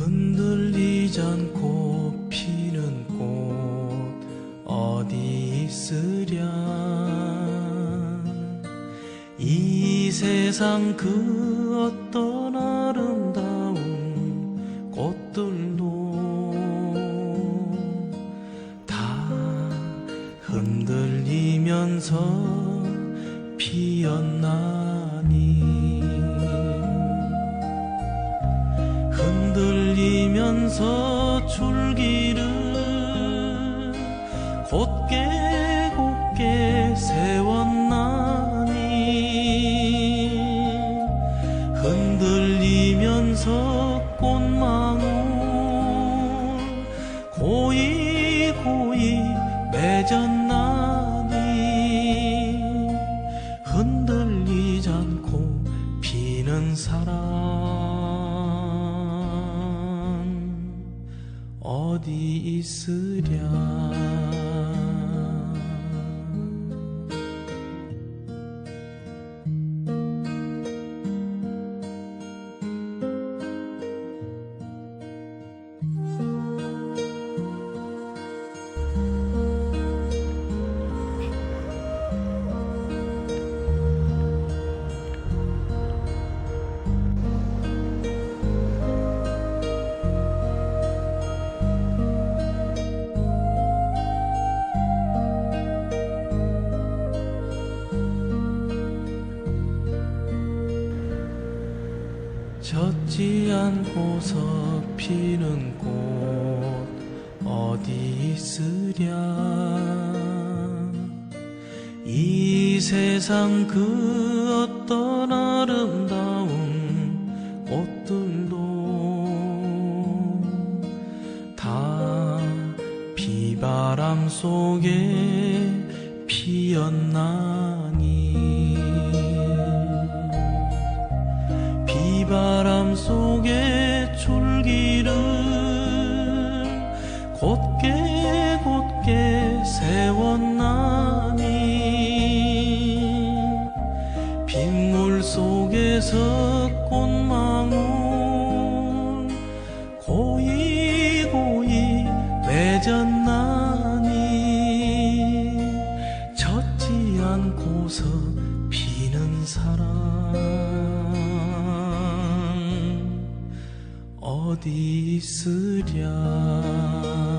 흔들리지 않고 피는 꽃 어디 있으랴? 이 세상 그 어떤 아름다운 꽃들도 다 흔들리면서 피었나? 흔들리면서 줄기를 곧게 곧게 세웠나니 흔들리면서 꽃망울 고이 고이 맺었나 어디 있 젖지 않고서 피는 꽃 어디 있으랴? 이 세상 그 어떤 아름다운 꽃들도 다 비바람 속에 피었나 속에 줄기를 곧게 곧게 세웠나니 빗물 속에서 꽃망울 고이 고이 맺었나니 젖지 않고서 피는 사람 Đi 量